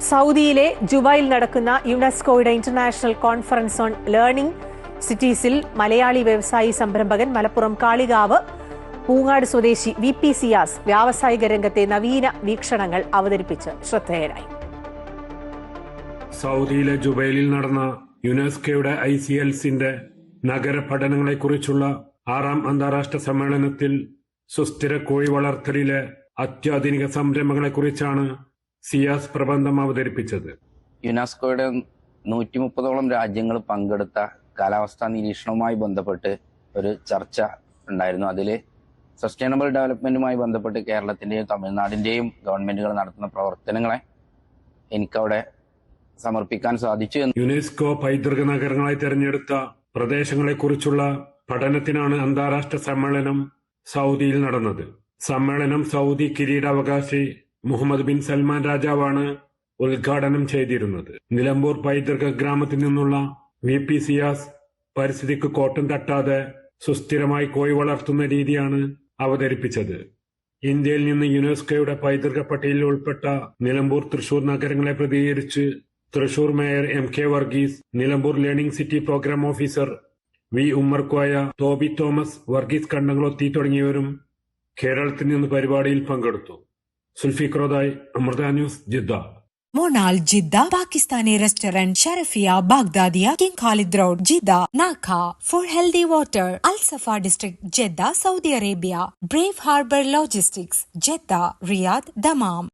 സൗദിയിലെ ജുബൈയിൽ നടക്കുന്ന യുനെസ്കോയുടെ ഇന്റർനാഷണൽ കോൺഫറൻസ് ഓൺ ലേണിംഗ് സിറ്റീസിൽ മലയാളി വ്യവസായി സംരംഭകൻ മലപ്പുറം കാളികാവ് പൂങ്ങാട് സ്വദേശി വി പി സിയാസ് വ്യാവസായിക രംഗത്തെ നവീന വീക്ഷണങ്ങൾ അവതരിപ്പിച്ച് ശ്രദ്ധേയരായി. സൗദിയിലെ ജുബൈലിൽ നടന്ന യുനെസ്കോയുടെ ഐ സി എൽസിന്റെ നഗര പഠനങ്ങളെക്കുറിച്ചുള്ള ആറാം അന്താരാഷ്ട്ര സമ്മേളനത്തിൽ സുസ്ഥിര കോഴി വളർത്തലിലെ അത്യാധുനിക സംരംഭങ്ങളെക്കുറിച്ചാണ് സിയാസ് പ്രബന്ധം അവതരിപ്പിച്ചത്. യുനെസ്കോയുടെ നൂറ്റി മുപ്പതോളം രാജ്യങ്ങൾ പങ്കെടുത്ത കാലാവസ്ഥാ നിരീക്ഷണവുമായി ബന്ധപ്പെട്ട് ഒരു ചർച്ച ഉണ്ടായിരുന്നു. അതിൽ സസ്റ്റൈനബിൾ ഡെവലപ്മെന്റുമായി ബന്ധപ്പെട്ട് കേരളത്തിന്റെയും തമിഴ്നാടിന്റെയും ഗവൺമെന്റുകൾ നടത്തുന്ന പ്രവർത്തനങ്ങളെ എനിക്കവിടെ സമർപ്പിക്കാൻ സാധിച്ചു എന്ന് യുനെസ്കോ പൈതൃക നഗരങ്ങളായി തെരഞ്ഞെടുത്ത പ്രദേശങ്ങളെക്കുറിച്ചുള്ള പഠനത്തിനാണ് അന്താരാഷ്ട്ര സമ്മേളനം സൗദിയിൽ നടന്നത്. സമ്മേളനം സൗദി കിരീടാവകാശി മുഹമ്മദ് ബിൻ സൽമാൻ രാജാവാണ് ഉദ്ഘാടനം ചെയ്തിരുന്നത്. നിലമ്പൂർ പൈതൃക ഗ്രാമത്തിൽ നിന്നുള്ള വി. പി. സിയാസ് പരിസ്ഥിതിക്ക് കോട്ടം തട്ടാതെ സുസ്ഥിരമായി കോഴി വളർത്തുന്ന രീതിയാണ് അവതരിപ്പിച്ചത്. ഇന്ത്യയിൽ നിന്ന് യുനെസ്കോയുടെ പൈതൃക പട്ടികയിൽ ഉൾപ്പെട്ട നിലമ്പൂർ തൃശൂർ നഗരങ്ങളെ പ്രതികരിച്ച് Thrissur mayor M. K. Varghese Nilambur learning city programme officer V. Ummerkoya Toby Thomas Varghese കണ്ടങ്ങളൊത്തി തുടങ്ങിയവരും കേരളത്തിൽ നിന്ന് പരിപാടിയിൽ പങ്കെടുത്തു. സുൽഫിക്രോദായ് Amrita News Jeddah Monal Jeddah Pakistani restaurant Sharafiya Baghdadiya King Khalid Road Jeddah നാഖ for healthy water Al Safa district Jeddah Saudi Arabia Brave Harbour logistics Jeddah Riyadh Dammam